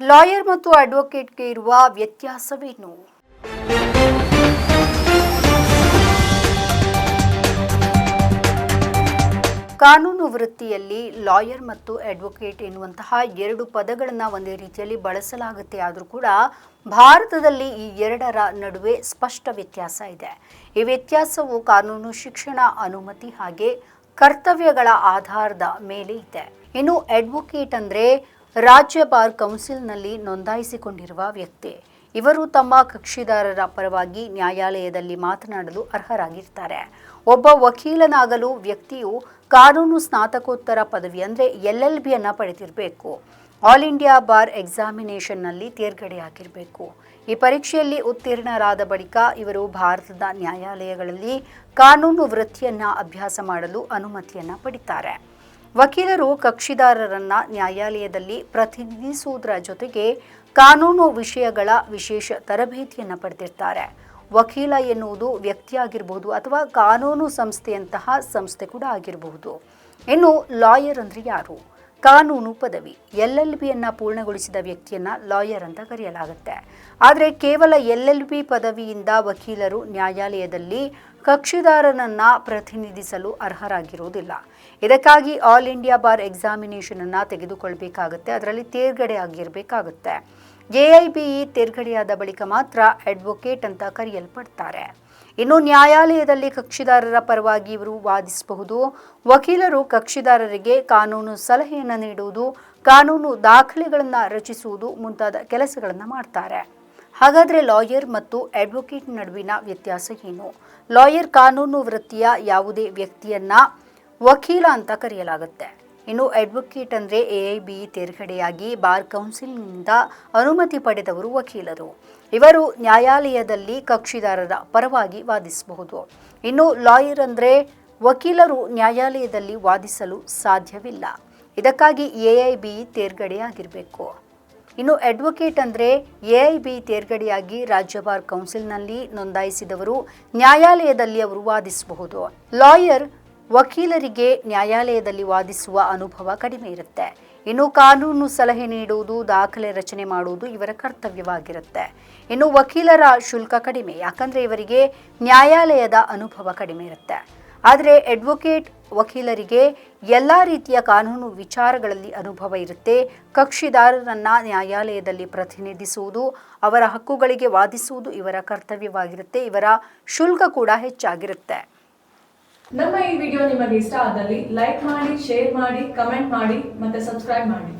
Lawyer ಮತ್ತು ಅಡ್ವೊಕೇಟ್ಗೆ ಇರುವ ವ್ಯತ್ಯಾಸವೇನು? ಕಾನೂನು ವೃತ್ತಿಯಲ್ಲಿ ಲಾಯರ್ ಮತ್ತು ಅಡ್ವೊಕೇಟ್ ಎನ್ನುವಂತಹ ಎರಡು ಪದಗಳನ್ನು ಒಂದೇ ರೀತಿಯಲ್ಲಿ ಬಳಸಲಾಗುತ್ತೆ. ಆದರೂ ಕೂಡ ಭಾರತದಲ್ಲಿ ಈ ಎರಡರ ನಡುವೆ ಸ್ಪಷ್ಟ ವ್ಯತ್ಯಾಸ ಇದೆ. ಈ ವ್ಯತ್ಯಾಸವು ಕಾನೂನು ಶಿಕ್ಷಣ ಅನುಮತಿ ಹಾಗೆ ಕರ್ತವ್ಯಗಳ ಆಧಾರದ ಮೇಲೆ ಇದೆ. ಇನ್ನು ಅಡ್ವೊಕೇಟ್ ಅಂದರೆ ರಾಜ್ಯ ಬಾರ್ ಕೌನ್ಸಿಲ್ನಲ್ಲಿ ನೋಂದಾಯಿಸಿಕೊಂಡಿರುವ ವ್ಯಕ್ತಿ. ಇವರು ತಮ್ಮ ಕಕ್ಷಿದಾರರ ಪರವಾಗಿ ನ್ಯಾಯಾಲಯದಲ್ಲಿ ಮಾತನಾಡಲು ಅರ್ಹರಾಗಿರ್ತಾರೆ. ಒಬ್ಬ ವಕೀಲನಾಗಲು ವ್ಯಕ್ತಿಯು ಕಾನೂನು ಸ್ನಾತಕೋತ್ತರ ಪದವಿ ಅಂದರೆ ಎಲ್ ಎಲ್ ಬಿಯನ್ನು ಪಡೆದಿರಬೇಕು. ಆಲ್ ಇಂಡಿಯಾ ಬಾರ್ ಎಕ್ಸಾಮಿನೇಷನ್ನಲ್ಲಿ ತೇರ್ಗಡೆಯಾಗಿರಬೇಕು. ಈ ಪರೀಕ್ಷೆಯಲ್ಲಿ ಉತ್ತೀರ್ಣರಾದ ಬಳಿಕ ಇವರು ಭಾರತದ ನ್ಯಾಯಾಲಯಗಳಲ್ಲಿ ಕಾನೂನು ವೃತ್ತಿಯನ್ನು ಅಭ್ಯಾಸ ಮಾಡಲು ಅನುಮತಿಯನ್ನು ಪಡಿತಾರೆ. ವಕೀಲರು ಕಕ್ಷಿದಾರರನ್ನ ನ್ಯಾಯಾಲಯದಲ್ಲಿ ಪ್ರತಿನಿಧಿಸುವುದರ ಜೊತೆಗೆ ಕಾನೂನು ವಿಷಯಗಳ ವಿಶೇಷ ತರಬೇತಿಯನ್ನು ಪಡೆದಿರ್ತಾರೆ. ವಕೀಲ ಎನ್ನುವುದು ವ್ಯಕ್ತಿಯಾಗಿರಬಹುದು ಅಥವಾ ಕಾನೂನು ಸಂಸ್ಥೆಯಂತಹ ಸಂಸ್ಥೆ ಕೂಡ ಆಗಿರಬಹುದು. ಇನ್ನು ಲಾಯರ್ ಅಂದರೆ ಯಾರು? ಕಾನೂನು ಪದವಿ, ಎಲ್ ಎಲ್ ಬಿಯನ್ನು ಪೂರ್ಣಗೊಳಿಸಿದ ವ್ಯಕ್ತಿಯನ್ನ ಲಾಯರ್ ಅಂತ ಕರೆಯಲಾಗುತ್ತೆ. ಆದರೆ ಕೇವಲ ಎಲ್ ಎಲ್ ಬಿ ಪದವಿಯಿಂದ ವಕೀಲರು ನ್ಯಾಯಾಲಯದಲ್ಲಿ ಕಕ್ಷಿದಾರನನ್ನ ಪ್ರತಿನಿಧಿಸಲು ಅರ್ಹರಾಗಿರುವುದಿಲ್ಲ. ಇದಕ್ಕಾಗಿ ಆಲ್ ಇಂಡಿಯಾ ಬಾರ್ ಎಕ್ಸಾಮಿನೇಷನ್ ಅನ್ನ ತೆಗೆದುಕೊಳ್ಬೇಕಾಗುತ್ತೆ. ಅದರಲ್ಲಿ ತೇರ್ಗಡೆ ಆಗಿರಬೇಕಾಗುತ್ತೆ. ಎಐಬಿಇ ತೇರ್ಗಡೆಯಾದ ಬಳಿಕ ಮಾತ್ರ ಅಡ್ವೊಕೇಟ್ ಅಂತ ಕರೆಯಲ್ಪಡ್ತಾರೆ. ಇನ್ನು ನ್ಯಾಯಾಲಯದಲ್ಲಿ ಕಕ್ಷಿದಾರರ ಪರವಾಗಿ ಇವರು ವಾದಿಸಬಹುದು. ವಕೀಲರು ಕಕ್ಷಿದಾರರಿಗೆ ಕಾನೂನು ಸಲಹೆಯನ್ನು ನೀಡುವುದು, ಕಾನೂನು ದಾಖಲೆಗಳನ್ನು ರಚಿಸುವುದು ಮುಂತಾದ ಕೆಲಸಗಳನ್ನು ಮಾಡ್ತಾರೆ. ಹಾಗಾದರೆ ಲಾಯರ್ ಮತ್ತು ಅಡ್ವೊಕೇಟ್ ನಡುವಿನ ವ್ಯತ್ಯಾಸ ಏನು? ಲಾಯರ್ ಕಾನೂನು ವೃತ್ತಿಯ ಯಾವುದೇ ವ್ಯಕ್ತಿಯನ್ನ ವಕೀಲ ಅಂತ ಕರೆಯಲಾಗುತ್ತೆ. ಇನ್ನು ಅಡ್ವೊಕೇಟ್ ಅಂದರೆ ಎ ಐ ಬಿ ತೇರ್ಗಡೆಯಾಗಿ ಬಾರ್ ಕೌನ್ಸಿಲ್ನಿಂದ ಅನುಮತಿ ಪಡೆದವರು ವಕೀಲರು. ಇವರು ನ್ಯಾಯಾಲಯದಲ್ಲಿ ಕಕ್ಷಿದಾರರ ಪರವಾಗಿ ವಾದಿಸಬಹುದು. ಇನ್ನು ಲಾಯರ್ ಅಂದರೆ ವಕೀಲರು ನ್ಯಾಯಾಲಯದಲ್ಲಿ ವಾದಿಸಲು ಸಾಧ್ಯವಿಲ್ಲ. ಇದಕ್ಕಾಗಿ ಎ ಐ ಬಿ ತೇರ್ಗಡೆಯಾಗಿರಬೇಕು. ಇನ್ನು ಅಡ್ವೊಕೇಟ್ ಅಂದರೆ ಎ ಐ ತೇರ್ಗಡೆಯಾಗಿ ರಾಜ್ಯ ಬಾರ್ ಕೌನ್ಸಿಲ್ನಲ್ಲಿ ನೋಂದಾಯಿಸಿದವರು ನ್ಯಾಯಾಲಯದಲ್ಲಿ ಅವರು ವಾದಿಸಬಹುದು. ಲಾಯರ್ ವಕೀಲರಿಗೆ ನ್ಯಾಯಾಲಯದಲ್ಲಿ ವಾದಿಸುವ ಅನುಭವ ಕಡಿಮೆ ಇರುತ್ತೆ. ಇನ್ನು ಕಾನೂನು ಸಲಹೆ ನೀಡುವುದು, ದಾಖಲೆ ರಚನೆ ಮಾಡುವುದು ಇವರ ಕರ್ತವ್ಯವಾಗಿರುತ್ತೆ. ಇನ್ನು ವಕೀಲರ ಶುಲ್ಕ ಕಡಿಮೆ, ಯಾಕಂದರೆ ಇವರಿಗೆ ನ್ಯಾಯಾಲಯದ ಅನುಭವ ಕಡಿಮೆ ಇರುತ್ತೆ. ಆದರೆ ಅಡ್ವೊಕೇಟ್ ವಕೀಲರಿಗೆ ಎಲ್ಲ ರೀತಿಯ ಕಾನೂನು ವಿಚಾರಗಳಲ್ಲಿ ಅನುಭವ ಇರುತ್ತೆ. ಕಕ್ಷಿದಾರರನ್ನ ನ್ಯಾಯಾಲಯದಲ್ಲಿ ಪ್ರತಿನಿಧಿಸುವುದು, ಅವರ ಹಕ್ಕುಗಳಿಗೆ ವಾದಿಸುವುದು ಇವರ ಕರ್ತವ್ಯವಾಗಿರುತ್ತೆ. ಇವರ ಶುಲ್ಕ ಕೂಡ ಹೆಚ್ಚಾಗಿರುತ್ತೆ. ನಮ್ಮ ಈ ವಿಡಿಯೋ ನಿಮಗೆ ಇಷ್ಟ ಆದಲ್ಲಿ ಲೈಕ್ ಮಾಡಿ, ಶೇರ್ ಮಾಡಿ, ಕಮೆಂಟ್ ಮಾಡಿ ಮತ್ತೆ ಸಬ್ಸ್ಕ್ರೈಬ್ ಮಾಡಿ.